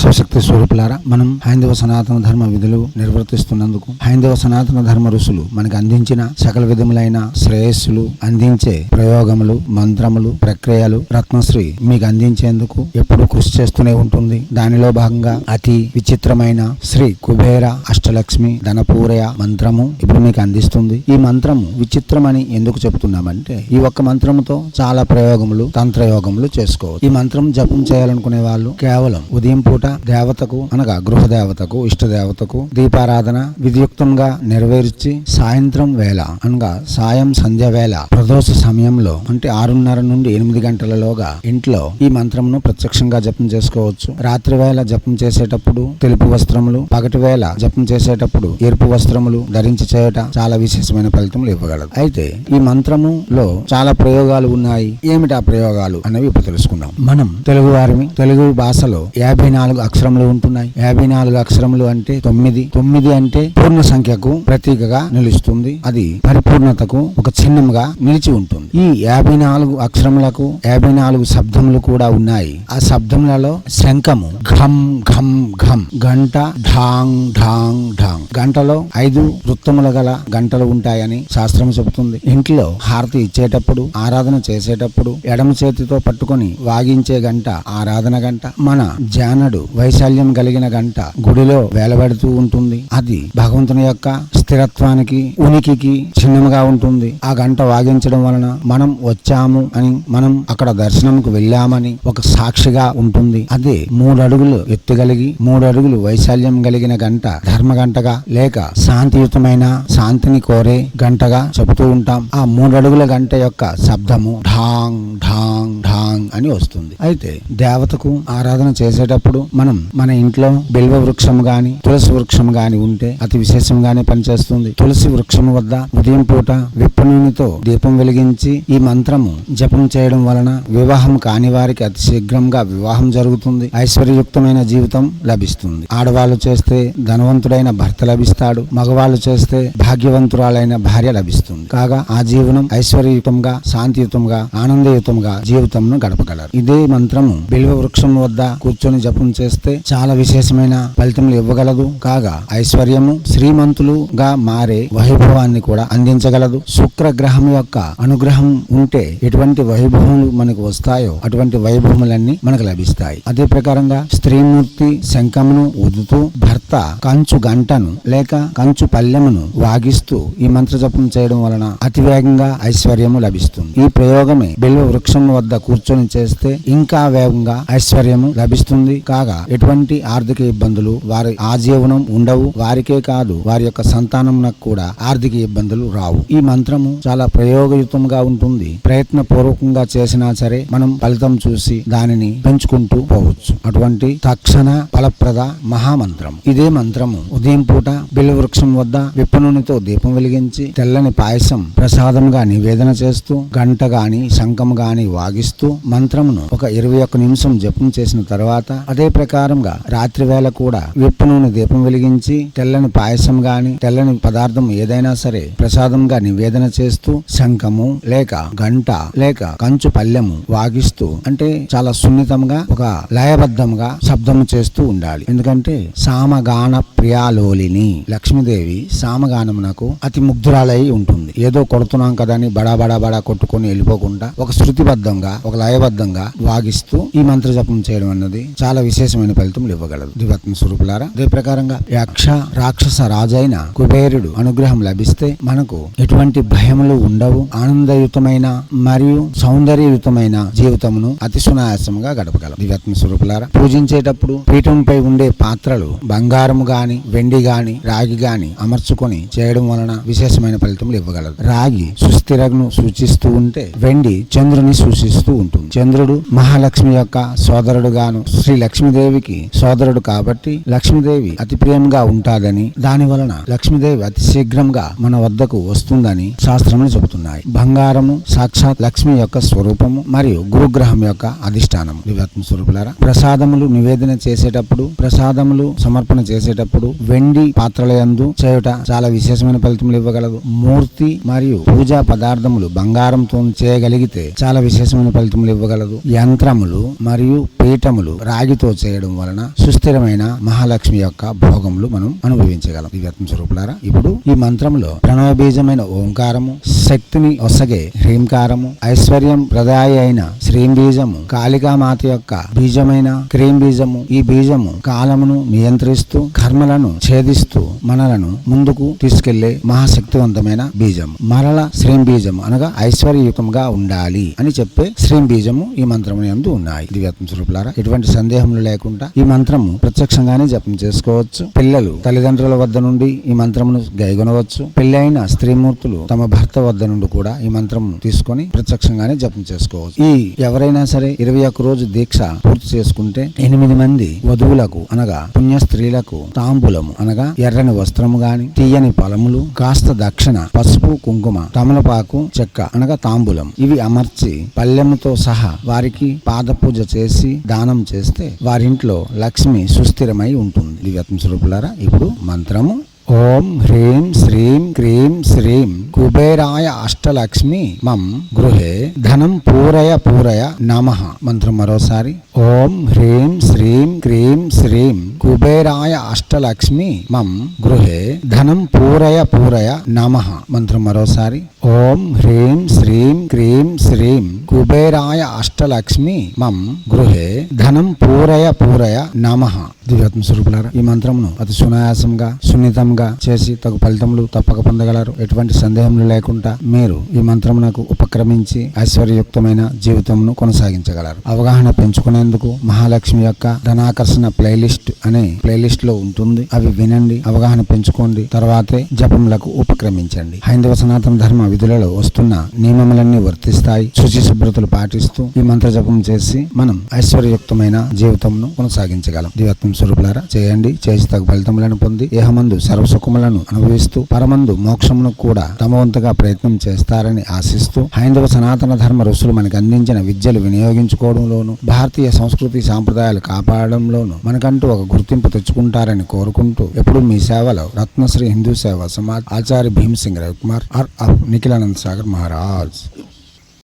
శివశక్తి స్వరూపులారా మనం హైందవ సనాతన ధర్మ విధులు నిర్వర్తిస్తున్నందుకు హైందవ సనాతన ధర్మ ఋషులు మనకు అందించిన సకల విధములైన శ్రేయస్సులు అందించే ప్రయోగములు మంత్రములు ప్రక్రియలు రత్నశ్రీ మీకు అందించేందుకు ఎప్పుడు కృషి చేస్తూనే ఉంటుంది. దానిలో భాగంగా అతి విచిత్రమైన శ్రీ కుబేర అష్టలక్ష్మి ధనపూరయ మంత్రము ఇప్పుడు మీకు అందిస్తుంది. ఈ మంత్రము విచిత్రమని ఎందుకు చెప్తున్నామంటే ఈ ఒక్క మంత్రముతో చాలా ప్రయోగములు తంత్రయోగములు చేసుకోవచ్చు. ఈ మంత్రం జపం చేయాలనుకునే వాళ్ళు కేవలం ఉదయం పూట దేవతకు అనగా గృహ దేవతకు ఇష్ట దేవతకు దీపారాధన విధియుక్తంగా నెరవేర్చి సాయంత్రం వేళ అనగా సాయం సంధ్య వేళ ప్రదోష సమయంలో అంటే ఆరున్నర నుండి ఎనిమిది గంటలలోగా ఇంట్లో ఈ మంత్రమును ప్రత్యక్షంగా జపం చేసుకోవచ్చు. రాత్రి వేళ జపం చేసేటప్పుడు తెలుపు వస్త్రములు పగటి వేళ జపం చేసేటప్పుడు ఎరుపు వస్త్రములు ధరించి చేయట చాలా విశేషమైన ఫలితములు ఇవ్వగలదు. అయితే ఈ మంత్రములో చాలా ప్రయోగాలు ఉన్నాయి. ఏమిటి ఆ ప్రయోగాలు? అనేవి ఇప్పుడు తెలుసుకుందాం. మనం తెలుగు వారిని తెలుగు భాషలో యాభై నాలుగు అక్షరములు ఉంటున్నాయి. యాభై నాలుగు అక్షరములు అంటే తొమ్మిది. తొమ్మిది అంటే పూర్ణ సంఖ్యకు ప్రతీకగా నిలుస్తుంది. అది పరిపూర్ణతకు ఒక చిహ్నంగా నిలిచి ఉంటుంది. ఈ యాభై నాలుగు అక్షరములకు యాభై నాలుగు శబ్దములు కూడా ఉన్నాయి. ఆ శబ్దములలో శంఖము ఘం ఘం ఘం గంట ఢాంగ్ ఢాంగ్ ఢాంగ్. గంటలో ఐదు వృత్తముల గల గంటలు ఉంటాయని శాస్త్రం చెబుతుంది. ఇంట్లో హారతి ఇచ్చేటప్పుడు ఆరాధన చేసేటప్పుడు ఎడమ చేతితో పట్టుకొని వాగించే గంట ఆరాధన గంట. మన జానడు వైశాల్యం కలిగిన గంట గుడిలో వేలబడుతూ ఉంటుంది. అది భగవంతుని యొక్క స్థిరత్వానికి ఉనికికి చిహ్నముగా ఉంటుంది. ఆ గంట వాగించడం వలన మనం వచ్చాము అని మనం అక్కడ దర్శనంకు వెళ్ళామని ఒక సాక్షిగా ఉంటుంది. అదే మూడు అడుగులు ఎత్తుగలిగి మూడు అడుగులు వైశాల్యం కలిగిన గంట ధర్మ గంటగా లేక శాంతియుతమైన శాంతిని కోరే గంటగా చెబుతూ ఉంటాం. ఆ మూడు అడుగుల గంట యొక్క శబ్దము ఢాంగ్ ఢాంగ్ ఢాంగ్ అని వస్తుంది. అయితే దేవతకు ఆరాధన చేసేటప్పుడు మనం మన ఇంట్లో బిల్వ వృక్షం గాని తులసి వృక్షం గాని ఉంటే అతి విశేషంగానే పనిచేస్తుంది. తులసి వృక్షం వద్ద ఉదయం పూట విప్ప నూనెతో దీపం వెలిగించి ఈ మంత్రము జపం చేయడం వలన వివాహం కాని వారికి అతి శీఘ్రంగా వివాహం జరుగుతుంది. ఐశ్వర్యయుక్తమైన జీవితం లభిస్తుంది. ఆడవాళ్ళు చేస్తే ధనవంతుడైన భర్త లభిస్తాడు. మగవాళ్ళు చేస్తే భాగ్యవంతురాలైన భార్య లభిస్తుంది. కాగా ఆ జీవనం ఐశ్వర్యయుతంగా శాంతియుతంగా ఆనందయుతంగా జీవితంను గడపగలరు. ఇదే మంత్రము బిల్వ వృక్షం వద్ద కూర్చొని జపం చేస్తే చాలా విశేషమైన ఫలితములు ఇవ్వగలదు. కాగా ఐశ్వర్యము శ్రీమంతులుగా మారే వైభవాన్ని కూడా అందించగలదు. శుక్ర గ్రహం యొక్క అనుగ్రహం ఉంటే ఎటువంటి వైభవములు మనకు వస్తాయో అటువంటి వైభవములన్నీ మనకు లభిస్తాయి. అదే ప్రకారంగా స్త్రీమూర్తి శంఖమును ఉదుతూ భర్త కంచు గంటను లేక కంచు పల్లెమును వాగిస్తూ ఈ మంత్ర జపం చేయడం వలన అతి వేగంగా ఐశ్వర్యము లభిస్తుంది. ఈ ప్రయోగమే బిల్వ వృక్షం వద్ద కూర్చొని చేస్తే ఇంకా వేగంగా ఐశ్వర్యము లభిస్తుంది. కాగా ఎటువంటి ఆర్థిక ఇబ్బందులు వారి ఆజీవనం ఉండవు వారికే కాదు వారి యొక్క సంతానం కూడా ఆర్థిక ఇబ్బందులు రావు. ఈ మంత్రము చాలా ప్రయోగయుతంగా ఉంటుంది. ప్రయత్న పూర్వకంగా చేసినా సరే మనం ఫలితం చూసి దానిని పెంచుకుంటూ పోవచ్చు. అటువంటి తక్షణ ఫలప్రద మహామంత్రం. ఇదే మంత్రము ఉదయం పూట బిల్వవృక్షం వద్ద విప్పనూనెతో దీపం వెలిగించి తెల్లని పాయసం ప్రసాదంగా నివేదన చేస్తూ గంట గాని శంఖం గాని వాగిస్తూ మంత్రమును ఒక ఇరవై ఒక్క నిమిషం జపం చేసిన తర్వాత అదే ప్రకారంగా రాత్రి వేళ కూడా విప్పు నూనె దీపం వెలిగించి తెల్లని పాయసం గాని తెల్లని పదార్థం ఏదైనా సరే ప్రసాదంగా నివేదన చేస్తూ శంఖము లేక గంట లేక కంచు పల్లెము వాగిస్తూ అంటే చాలా సున్నితంగా ఒక లయబద్ధంగా శబ్దము చేస్తూ ఉండాలి. ఎందుకంటే సామగాన ప్రియాలోలిని లక్ష్మీదేవి సామగానమునకు అతి ముగ్ధురాలై ఉంటుంది. ఏదో కొడుతున్నాం కదా అని బడా బడా బడా కొట్టుకొని వెళ్ళిపోకుండా ఒక శృతిబద్ధంగా ఒక లయబద్ధంగా వాగిస్తూ ఈ మంత్ర జపం చేయడం అన్నది చాలా విశేషమైన ఫలితం ఇవ్వగలదు. దివత్మ స్వరూపులారా అదే ప్రకారంగా యక్ష రాక్షస రాజైన కుబేరుడు అనుగ్రహం లభిస్తే మనకు ఎటువంటి భయములు ఉండవు. ఆనందయుతమైన మరియు సౌందర్యయుతమైన జీవితమును అతి సునాయాసంగా గడపగలం. దివ్యాత్మ స్వరూపులారా పూజించేటప్పుడు పీఠంపై ఉండే పాత్రలు బంగారము గాని వెండి గాని రాగి గాని అమర్చుకొని చేయడం వలన విశేషమైన ఫలితములు ఇవ్వగలదు. రాగి సుస్థిరను సూచిస్తూ ఉంటే వెండి చంద్రుని సూచిస్తూ ఉంటుంది. చంద్రుడు మహాలక్ష్మి యొక్క సోదరుడు గాను శ్రీ లక్ష్మీదేవికి సోదరుడు కాబట్టి లక్ష్మీదేవి అతి ప్రియంగా ఉంటాదని దాని వలన లక్ష్మీదేవి అతి శీఘ్రంగా మన వద్దకు వస్తుందని శాస్త్రములు చెబుతున్నాయి. బంగారము సాక్షాత్ లక్ష్మి యొక్క స్వరూపము మరియు గురుగ్రహం యొక్క అధిష్టానము. దివ్యాత్మ స్వరూపులారా ప్రసాదములు నివేదన చేసేటప్పుడు ప్రసాదములు సమర్పణ చేసేటప్పుడు వెండి పాత్రల యందు చేయుట చాలా విశేషమైన ఫలితములు ఇవ్వగలదు. మూర్తి మరియు పూజా పదార్థములు బంగారంతో చేయగలిగితే చాలా విశేషమైన ఫలితములు ఇవ్వగలదు. యంత్రములు మరియు పీఠములు రాగితో చేయడం వలన సుస్థిరమైన మహాలక్ష్మి యొక్క భోగములు మనం అనుభవించగలం. దివ్యాత్మ స్వరూపులారా ఇప్పుడు ఈ మంత్రంలో ప్రణవ బీజమైన ఓంకారము శక్తిని ఒసగే హ్రీంకారము ఐశ్వర్యం ప్రదాయ అయిన శ్రీం బీజము కాళికామాత యొక్క బీజమైన క్రీం బీజము ఈ బీజము కాలమును నియంత్రిస్తూ కర్మలను ఛేదిస్తూ మనలను ముందుకు తీసుకెళ్ళే మహాశక్తివంతమైన బీజం మరల శ్రీం బీజము అనగా ఐశ్వర్యయుతంగా ఉండాలి అని చెప్పే శ్రీం బీజము ఈ మంత్రము ఎందు ఉన్నాయి దివ్యాత్మ స్వరూపులారా ఎటువంటి సందేహములు లేకుండా ఈ మంత్రము ప్రత్యక్షంగానే జపం చేసుకోవచ్చు. పిల్లలు తల్లిదండ్రుల వద్ద నుండి ఈ మంత్రమును గైగొనవచ్చు. పెళ్ళైన స్త్రీమూర్తులు తమ భర్త వద్ద నుండి కూడా ఈ మంత్రము తీసుకొని ప్రత్యక్షంగానే జపం చేసుకోవచ్చు. ఈ ఎవరైనా సరే ఇరవై ఒక్క రోజు దీక్ష పూర్తి చేసుకుంటే ఎనిమిది మంది వధువులకు అనగా పుణ్య స్త్రీలకు తాంబూలము అనగా ఎర్రని వస్త్రము గాని తీయని ఫలములు కాస్త దక్షిణ పసుపు కుంకుమ తమలపాకు చెక్క అనగా తాంబూలం ఇవి అమర్చి పల్లెముతో సహా వారికి పాద పూజ చేసి దానం చేస్తే వారింట్లో లక్ష్మి సుస్థిరమై ఉంటుంది. దివ్యాత్మ స్వరూపులారా ఇప్పుడు మంత్రము ఓం హ్రీం శ్రీం క్రీం శ్రీం కుబేరాయ అష్టలక్ష్మి మం గృహే ధనం పూరయ పూరయ నమ. మంత్రం మరోసారి. ఓం హ్రీం శ్రీం క్రీం శ్రీం కుబేరాయ అష్టలక్ష్మి మం గృహే ధనం పూరయ పూరయ నమ. మంత్రం మరోసారి. ఓం హ్రీం శ్రీం క్రీం శ్రీం కుబేరాయ అష్టలక్ష్మి మం గృహే ధనం పూరయ పూరయ నమ. దివ్యాత్మ స్వరూపులారా ఈ మంత్రమును అతి సునాయాసంగా సున్నితంగా చేసి తగు ఫలితములు తప్పక పొందగలరు. ఎటువంటి సందేహములు లేకుండా మీరు ఈ మంత్రమునకు ఉపక్రమించి ఐశ్వర్యయుక్తమైన జీవితమును కొనసాగించగలరు. అవగాహన పెంచుకునేందుకు మహాలక్ష్మి యొక్క ధనాకర్షణ ప్లేలిస్ట్ అనే ప్లేలిస్ట్లో ఉంటుంది. అవి వినండి అవగాహన పెంచుకోండి తర్వాతే జపములకు ఉపక్రమించండి. హైందవ సనాతన ధర్మ విధులలో వస్తున్న నియమములన్నీ వర్తిస్తాయి. శుచి శుభ్రతలు పాటిస్తూ ఈ మంత్ర జపం చేసి మనం ఐశ్వర్యయుక్తమైన జీవితంను కొనసాగించగలం. దివత్వం స్వరూపులారా చేయండి. చేసి తగు ఫలితములను పొంది ఏహమందు సుఖములను అనుభవిస్తూ పరమందు మోక్షమును కూడా తమ ప్రయత్నం చేస్తారని ఆశిస్తూ హైందవ సనాతన ధర్మ ఋషులు మనకు అందించిన విద్యలు వినియోగించుకోవడంలోను భారతీయ సంస్కృతి సాంప్రదాయాలు కాపాడడంలోను మనకంటూ ఒక గుర్తింపు తెచ్చుకుంటారని కోరుకుంటూ ఎప్పుడు మీ సేవలో రత్నశ్రీ హిందూ సేవ సమాజ్ ఆచార్య భీమ్ సింగ్ రవికుమార్ ఆర్. ఆఫ్ నిఖిలానంద్ సాగర్ మహారాజ్.